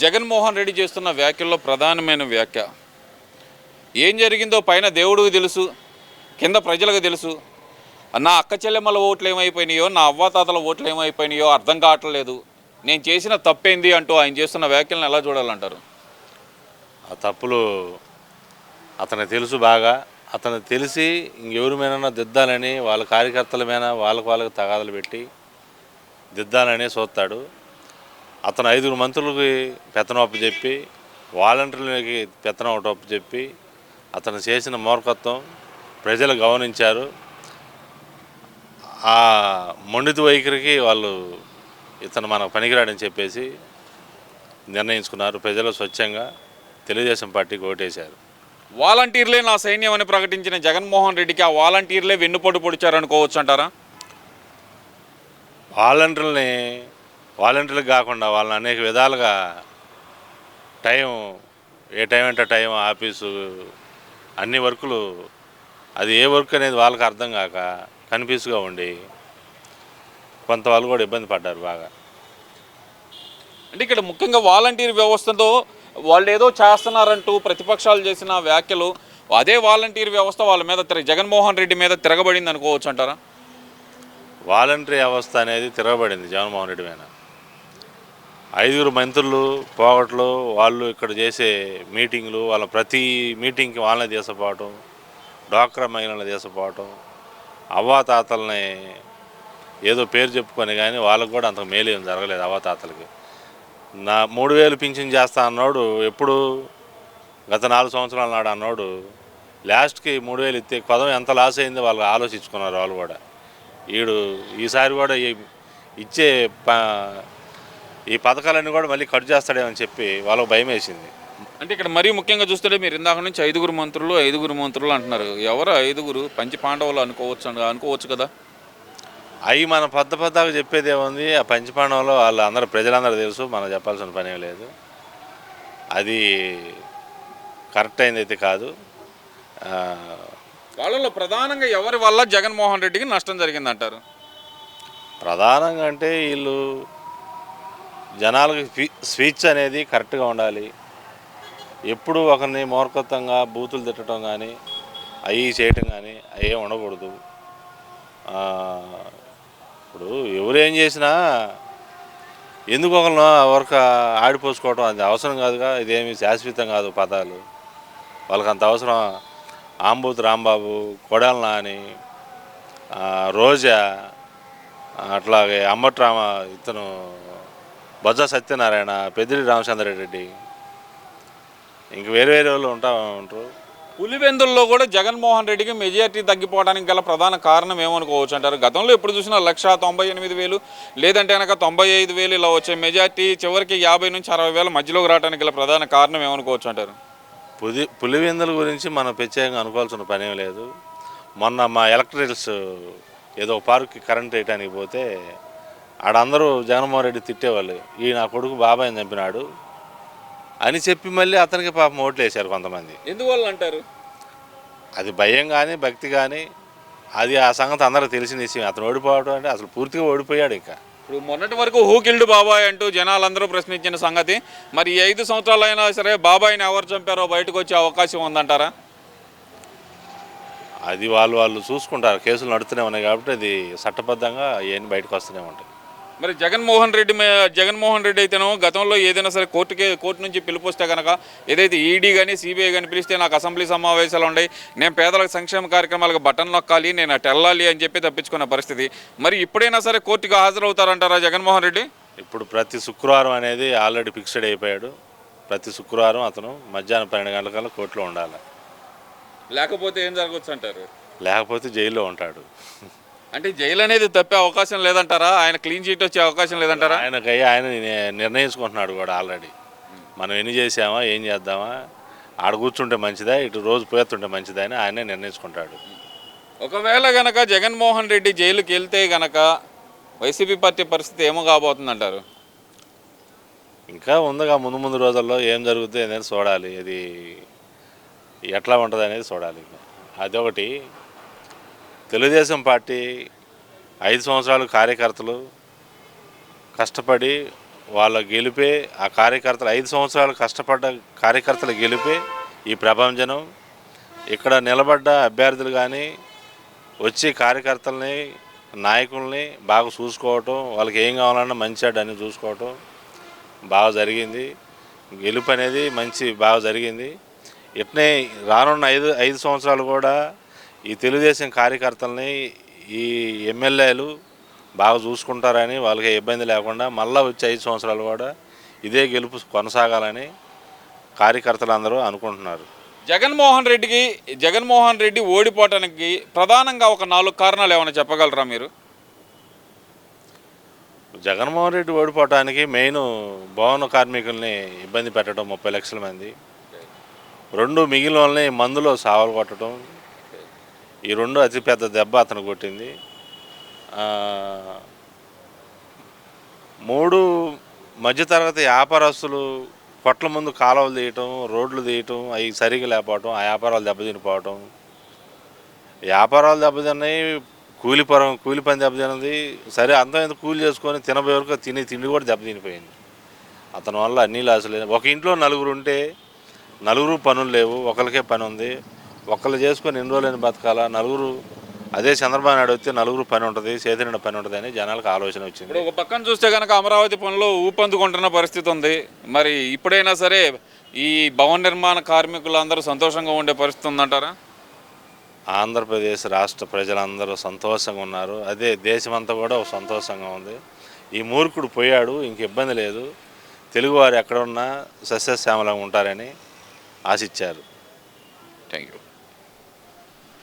జగన్మోహన్ రెడ్డి చేస్తున్న వ్యాఖ్యల్లో ప్రధానమైన వ్యాఖ్య. ఏం జరిగిందో పైన దేవుడికి తెలుసు కింద ప్రజలకు తెలుసు. నా అక్క చెల్లెమ్మల ఓట్లు ఏమైపోయినాయో నా అవ్వాతాతల ఓట్లు ఏమైపోయినాయో అర్థం కావట్లేదు. నేను చేసిన తప్పేంది అంటూ ఆయన చేస్తున్న వ్యాఖ్యలను ఎలా చూడాలంటారు? ఆ తప్పులు అతను తెలుసు బాగా. అతను తెలిసి ఇంకెవరి మీద దిద్దాలని వాళ్ళ కార్యకర్తల మీద వాళ్ళకి వాళ్ళకి తగాదలు పెట్టి దిద్దాలని చూస్తాడు అతను ఐదుగురు మంత్రులకి పెత్తనం అప్పు చెప్పి వాలంటీర్లకి పెత్తనం ఒకటి అప్పు చెప్పి అతను చేసిన మూర్ఖత్వం ప్రజలు గమనించారు. ఆ మొండిత వైఖరికి వాళ్ళు ఇతను మనకు పనికిరాడని చెప్పేసి నిర్ణయించుకున్నారు. ప్రజలు స్వచ్ఛంగా తెలుగుదేశం పార్టీకి ఓటేశారు. వాలంటీర్లే నా సైన్యం అని ప్రకటించిన జగన్మోహన్ రెడ్డికి ఆ వాలంటీర్లే వెన్నుపోటు పొడిచారు అనుకోవచ్చు అంటారా? వాలంటీర్లని వాలంటీర్లకు కాకుండా వాళ్ళని అనేక విధాలుగా టైం ఏ టైం అంటే టైం ఆఫీసు అన్ని వర్కులు అది ఏ వర్క్ అనేది వాళ్ళకి అర్థం కాక కన్ఫ్యూజ్గా ఉండి కొంత వాళ్ళు కూడా ఇబ్బంది పడ్డారు బాగా. అంటే ఇక్కడ ముఖ్యంగా వాలంటీర్ వ్యవస్థతో వాళ్ళు ఏదో చేస్తున్నారంటూ ప్రతిపక్షాలు చేసిన వ్యాఖ్యలు అదే వాలంటీర్ వ్యవస్థ వాళ్ళ మీద తిరగ జగన్మోహన్ రెడ్డి మీద తిరగబడింది అనుకోవచ్చు అంటారా? వాలంటరీ వ్యవస్థ అనేది తిరగబడింది జగన్మోహన్ రెడ్డి మీద. ఐదుగురు మంత్రులు పోగట్లు వాళ్ళు ఇక్కడ చేసే మీటింగ్లు వాళ్ళ ప్రతి మీటింగ్కి వాళ్ళని తీసపోవటం డ్వాక్రా మహిళలను తీసపోవటం అవ్వాతాతల్ని ఏదో పేరు చెప్పుకొని కానీ వాళ్ళకు కూడా అంతకు మేలేం జరగలేదు అవ్వాతాతలకి నా మూడు వేలు పింఛన్ చేస్తా అన్నాడు ఎప్పుడు? గత నాలుగు సంవత్సరాల నాడు అన్నాడు లాస్ట్కి మూడు వేలు ఇస్తే పదం ఎంత లాస్ అయిందో వాళ్ళు ఆలోచించుకున్నారు వాళ్ళు కూడా. వీడు ఈసారి కూడా ఇచ్చే ఈ పథకాలన్నీ కూడా మళ్ళీ కట్ చేస్తాడేమని చెప్పి వాళ్ళకు భయం వేసింది. అంటే ఇక్కడ మరీ ముఖ్యంగా చూస్తుంటే మీరు ఇందాక నుంచి ఐదుగురు మంత్రులు ఐదుగురు మంత్రులు అంటున్నారు. ఎవరు ఐదుగురు? పంచి పాండవులు అనుకోవచ్చు అన- అనుకోవచ్చు కదా? అవి మన పెద్ద పెద్దగా చెప్పేది ఏముంది? ఆ పంచపాండంలో వాళ్ళు అందరూ ప్రజలందరూ తెలుసు మనం చెప్పాల్సిన పని లేదు. అది కరెక్ట్ అయింది అయితే కాదు. వాళ్ళలో ప్రధానంగా ఎవరి వల్ల జగన్మోహన్ రెడ్డికి నష్టం జరిగింది అంటారు ప్రధానంగా అంటే వీళ్ళు జనాలకి స్వీ- స్వీచ్ అనేది కరెక్ట్గా ఉండాలి. ఎప్పుడు ఒకరిని మూర్ఖత్వంగా బూతులు తిట్టడం కానీ అవి చేయటం కానీ అవి ఉండకూడదు. ఇప్పుడు ఎవరు ఏం చేసినా ఎందుకు ఒకరిని వరకు ఆడిపోసుకోవడం అది అవసరం కాదుగా ఇదేమి శాశ్వతం కాదు పదాలు. వాళ్ళకి అంత అవసరం ఆంబూత్ రాంబాబు కొడాల నాని రోజా అట్లాగే అమ్మట్రామ రామ ఇతను బొజ్జ సత్యనారాయణ పెద్దిరి రామచంద్రారెడ్డి. ఇంక వేరే వేరే వాళ్ళు ఉంటా ఉంటారు. పులివెందుల్లో కూడా జగన్మోహన్ రెడ్డికి మెజారిటీ తగ్గిపోవడానికి గల ప్రధాన కారణం ఏమనుకోవచ్చు అంటారు? గతంలో ఎప్పుడు చూసినా లక్ష తొంభై ఎనిమిది వేలు లేదంటే కనుక తొంభై ఐదు వేలు ఇలా వచ్చే మెజారిటీ చివరికి యాభై నుంచి అరవై వేల మధ్యలోకి రావడానికి గల ప్రధాన కారణం ఏమనుకోవచ్చు అంటారు? పులి పులివెందుల గురించి మనం ప్రత్యేకంగా అనుకోవాల్సిన పని ఏం లేదు. మొన్న మా ఎలక్ట్రికల్స్ ఏదో పార్క్కి కరెంట్ వేయడానికి పోతే ఆడందరూ జగన్మోహన్ రెడ్డి తిట్టేవాళ్ళు. ఈ నా కొడుకు బాబాయ్ని చంపినాడు అని చెప్పి మళ్ళీ అతనికి పాపం ఓట్లు వేశారు కొంతమంది. ఎందువల్ల అంటారు అది భయం కానీ భక్తి కానీ అది ఆ సంగతి అందరూ తెలిసిన విషయం. అతను ఓడిపోవడం అంటే అసలు పూర్తిగా ఓడిపోయాడు ఇంకా. ఇప్పుడు మొన్నటి వరకు హూ కిల్డ్ బాబాయ్ అంటూ జనాలందరూ ప్రశ్నించిన సంగతి మరి ఈ ఐదు సంవత్సరాలు అయినా సరే బాబాయ్ని ఎవరు చంపారో బయటకు వచ్చే అవకాశం ఉందంటారా? అది వాళ్ళు వాళ్ళు చూసుకుంటారు. కేసులు నడుస్తూనే ఉన్నాయి కాబట్టి అది చట్టబద్ధంగా అవన్నీ బయటకు వస్తూనే ఉంటాయి. మరి జగన్మోహన్ రెడ్డి జగన్మోహన్ రెడ్డి అయితేనో గతంలో ఏదైనా సరే కోర్టుకే కోర్టు నుంచి పిలుపు వస్తే కనుక ఏదైతే ఈడీ కానీ సిబిఐ కానీ పిలిస్తే నాకు అసెంబ్లీ సమావేశాలు ఉన్నాయి. నేను పేదలకు సంక్షేమ కార్యక్రమాలకు బటన్ నొక్కాలి నేను అటు వెళ్ళాలి అని చెప్పి తప్పించుకున్న పరిస్థితి. మరి ఇప్పుడైనా సరే కోర్టుకు హాజరవుతారంటారా జగన్మోహన్ రెడ్డి? ఇప్పుడు ప్రతి శుక్రవారం అనేది ఆల్రెడీ ఫిక్స్డ్ అయిపోయాడు. ప్రతి శుక్రవారం అతను మధ్యాహ్నం పన్నెండు గంటలకల్లా కోర్టులో ఉండాలి. లేకపోతే ఏం జరగవచ్చు అంటారు? లేకపోతే జైల్లో ఉంటాడు. అంటే జైలు అనేది తప్పే అవకాశం లేదంటారా? ఆయన క్లీన్ చీట్ వచ్చే అవకాశం లేదంటారా? ఆయనకై ఆయన నిర్ణయించుకుంటున్నాడు కూడా ఆల్రెడీ. మనం ఎన్ని చేసామా ఏం చేద్దామా? ఆడ కూర్చుంటే మంచిదా ఇటు రోజు పోతుంటే మంచిదా అని ఆయనే నిర్ణయించుకుంటాడు. ఒకవేళ గనక జగన్మోహన్ రెడ్డి జైలుకి వెళ్తే గనక వైసీపీ పార్టీ పరిస్థితి ఏమో కాబోతుందంటారు? ఇంకా ఉందిగా ముందు ముందు రోజుల్లో ఏం జరుగుతుంది అనేది చూడాలి. ఇది ఎట్లా ఉంటుంది అనేది చూడాలి. అదొకటి. తెలుగుదేశం పార్టీ ఐదు సంవత్సరాలు కార్యకర్తలు కష్టపడి వాళ్ళ గెలిపే ఆ కార్యకర్తలు ఐదు సంవత్సరాలు కష్టపడ్డ కార్యకర్తలు గెలిపే ఈ ప్రభంజనం. ఇక్కడ నిలబడ్డ అభ్యర్థులు కానీ వచ్చి కార్యకర్తల్ని నాయకుల్ని బాగా చూసుకోవటం వాళ్ళకి ఏం కావాలన్నా మంచి చెడ్డ అని చూసుకోవటం బాగా జరిగింది. గెలుపు అనేది మంచి బాగా జరిగింది. ఇట్నే రానున్న ఐదు ఐదు సంవత్సరాలు కూడా ఈ తెలుగుదేశం కార్యకర్తల్ని ఈ ఎమ్మెల్యేలు బాగా చూసుకుంటారని వాళ్ళకి ఇబ్బంది లేకుండా మళ్ళీ వచ్చే ఐదు సంవత్సరాలు కూడా ఇదే గెలుపు కొనసాగాలని కార్యకర్తలు అందరూ అనుకుంటున్నారు. జగన్మోహన్ రెడ్డికి జగన్మోహన్ రెడ్డి ఓడిపోవటానికి ప్రధానంగా ఒక నాలుగు కారణాలు ఏమైనా చెప్పగలరా మీరు? జగన్మోహన్ రెడ్డి ఓడిపోవటానికి మెయిన్ భవన కార్మికుల్ని ఇబ్బంది పెట్టడం ముప్పై లక్షల మంది. రెండు మిగిలిన వాళ్ళని మందులో సావలు కొట్టడం ఈ రెండు అతిపెద్ద దెబ్బ అతను కొట్టింది. మూడు మధ్యతరగతి వ్యాపారస్తులు కొట్ల ముందు కాలువలు తీయటం రోడ్లు తీయటం అవి సరిగా లేకపోవటం ఆ వ్యాపారాలు దెబ్బతినిపోవటం. వ్యాపారాలు దెబ్బతిన్నాయి కూలి పరం కూలి పని దెబ్బతిన్నది. సరే అంతా ఎంత కూలి చేసుకొని తినబోయే వరకు తిని తిండి కూడా దెబ్బతినిపోయింది. అతని వల్ల అన్నీ లాసులు ఒక ఇంట్లో నలుగురు ఉంటే నలుగురు పనులు లేవు ఒకరికే పని ఉంది. ఒకళ్ళు చేసుకొని ఎన్ని రోజులైనా బతకాలా? నలుగురు అదే చంద్రబాబు నాయుడు వస్తే నలుగురు పని ఉంటుంది చేతినిండా పని ఉంటుంది అని జనాలకు ఆలోచన వచ్చింది. ఒక పక్కన చూస్తే కనుక అమరావతి పనులు ఊపందుకుంటున్న పరిస్థితి ఉంది. మరి ఇప్పుడైనా సరే ఈ భవన నిర్మాణ కార్మికులందరూ సంతోషంగా ఉండే పరిస్థితి ఉందంటారా? ఆంధ్రప్రదేశ్ రాష్ట్ర ప్రజలందరూ సంతోషంగా ఉన్నారు. అదే దేశమంతా కూడా సంతోషంగా ఉంది. ఈ మూర్ఖుడు పోయాడు ఇంక ఇబ్బంది లేదు. తెలుగువారు ఎక్కడ ఉన్నా సస్యశ్యామలంగా ఉంటారని ఆశించారు. Thank you